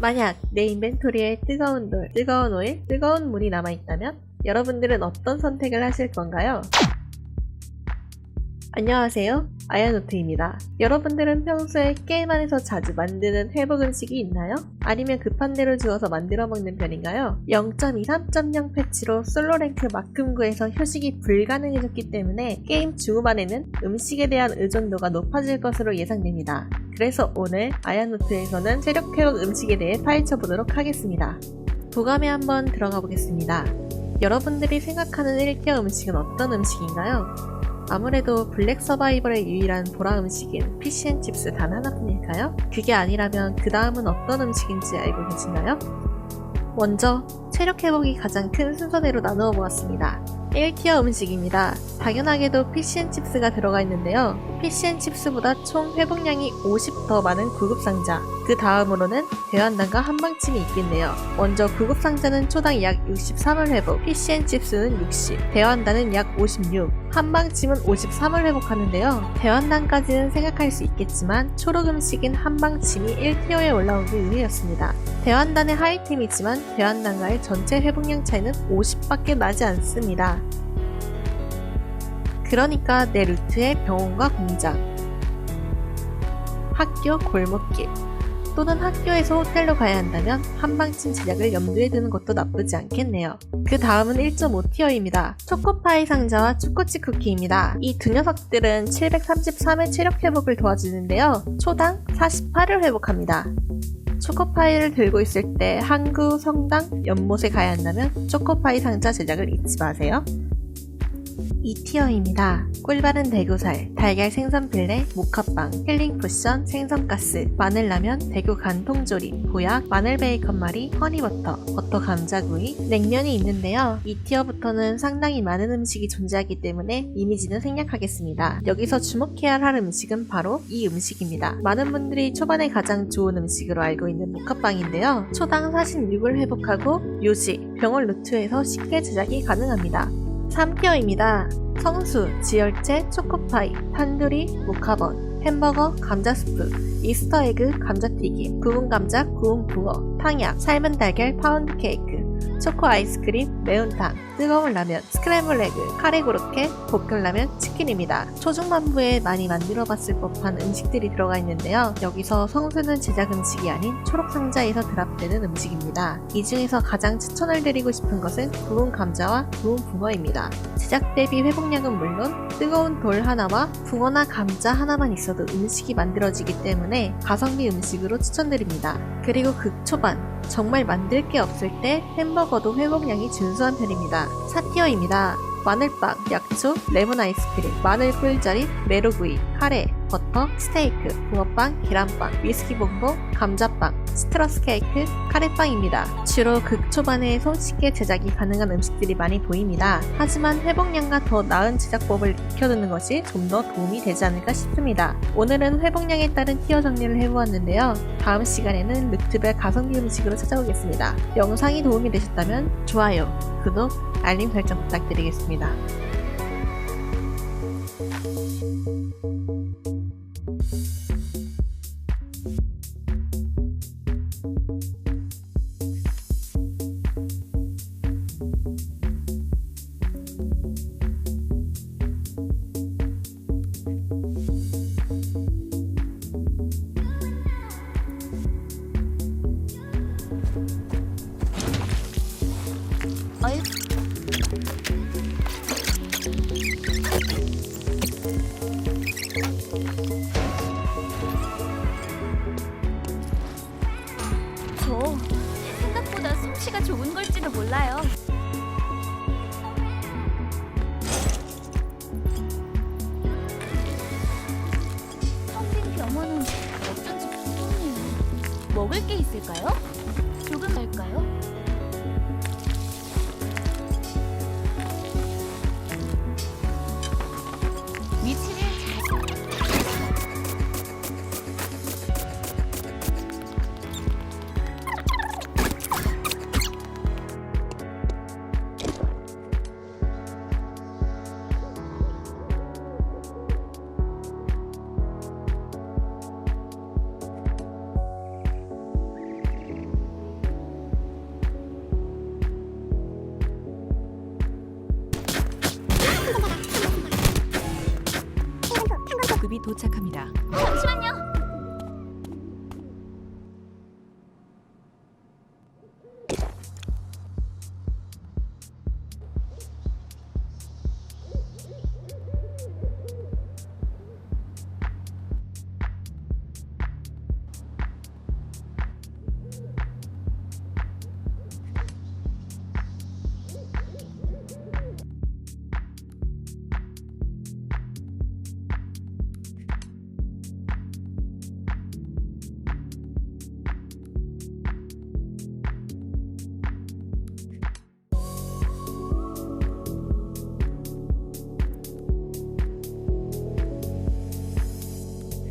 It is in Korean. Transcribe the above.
만약 내 인벤토리에 뜨거운 돌, 뜨거운 오일, 뜨거운 물이 남아있다면 여러분들은 어떤 선택을 하실 건가요? 안녕하세요. 아야노트입니다. 여러분들은 평소에 게임 안에서 자주 만드는 회복 음식이 있나요? 아니면 급한 대로 주워서 만들어 먹는 편인가요? 0.23.0 패치로 솔로랭크 막금구에서 휴식이 불가능해졌기 때문에 게임 중후반에는 음식에 대한 의존도가 높아질 것으로 예상됩니다. 그래서 오늘 아야노트에서는 체력 회복 음식에 대해 파헤쳐 보도록 하겠습니다. 도감에 한번 들어가 보겠습니다. 여러분들이 생각하는 1티어 음식은 어떤 음식인가요? 아무래도 블랙 서바이벌의 유일한 보라 음식인 피시앤칩스 단 하나뿐일까요? 그게 아니라면 그 다음은 어떤 음식인지 알고 계신가요? 먼저 체력 회복이 가장 큰 순서대로 나누어 보았습니다. 1티어 음식입니다. 당연하게도 피시앤칩스가 들어가 있는데요. 피시앤칩스보다 총 회복량이 50 더 많은 구급상자. 그 다음으로는 대환단과 한방침이 있겠네요. 먼저 구급상자는 초당 약 63을 회복, 피시앤칩스는 60, 대환단은 약 56, 한방침은 53을 회복하는데요. 대환단까지는 생각할 수 있겠지만 초록 음식인 한방침이 1티어에 올라온 게 의외였습니다. 대환단의 하이템이지만 대환단과의 전체 회복량 차이는 50밖에 나지 않습니다. 그러니까 내 루트에 병원과 공장, 학교 골목길, 또는 학교에서 호텔로 가야 한다면 한방침 제작을 염두에 두는 것도 나쁘지 않겠네요. 그 다음은 1.5티어입니다. 초코파이 상자와 초코치 쿠키입니다. 이 두 녀석들은 733의 체력 회복을 도와주는데요. 초당 48을 회복합니다. 초코파이를 들고 있을 때 항구, 성당, 연못에 가야 한다면 초코파이 상자 제작을 잊지 마세요. 2티어입니다. 꿀바른 대구살, 달걀 생선 필레, 모카빵, 힐링 쿠션, 생선가스, 마늘라면, 대구 간통조림, 보약, 마늘 베이컨 말이, 허니버터, 버터 감자구이, 냉면이 있는데요. 2티어부터는 상당히 많은 음식이 존재하기 때문에 이미지는 생략하겠습니다. 여기서 주목해야 할 음식은 바로 이 음식입니다. 많은 분들이 초반에 가장 좋은 음식으로 알고 있는 모카빵인데요. 초당 46을 회복하고 요시, 병원 루트에서 쉽게 제작이 가능합니다. 3티어입니다. 성수, 지열채, 초코파이, 탄두리, 모카번, 햄버거, 감자 스프, 이스터에그, 감자튀김, 구운 감자, 구운 붕어, 탕약, 삶은 달걀, 파운드 케이크, 초코 아이스크림, 매운탕, 뜨거운 라면, 스크램블 에그, 카레 고로케, 볶음라면, 치킨입니다. 초중반부에 많이 만들어 봤을 법한 음식들이 들어가 있는데요. 여기서 성수는 제작 음식이 아닌 초록 상자에서 드랍되는 음식입니다. 이 중에서 가장 추천을 드리고 싶은 것은 구운 감자와 구운 붕어입니다. 제작 대비 회복량은 물론 뜨거운 돌 하나와 붕어나 감자 하나만 있어도 음식이 만들어지기 때문에 가성비 음식으로 추천드립니다. 그리고 극초반 정말 만들 게 없을 때 햄 버거도 회복량이 준수한 편입니다. 4티어입니다. 마늘빵, 약초, 레몬 아이스크림, 마늘 꿀자리, 메로구이, 카레, 버터, 스테이크, 붕어빵, 계란빵, 위스키 봉봉, 감자빵, 스트러스 케이크, 카레빵입니다. 주로 극초반에 손쉽게 제작이 가능한 음식들이 많이 보입니다. 하지만 회복량과 더 나은 제작법을 익혀두는 것이 좀 더 도움이 되지 않을까 싶습니다. 오늘은 회복량에 따른 티어 정리를 해보았는데요. 다음 시간에는 루트별 가성비 음식으로 찾아오겠습니다. 영상이 도움이 되셨다면 좋아요, 구독, 알림 설정 부탁드리겠습니다. 얼 저 생각보다 솜씨가 좋은 걸지도 몰라요. 텅빈 병원은 어쩐지 궁금해요. 먹을 게 있을까요? 조금 할까요? 도착합니다. 잠시만요.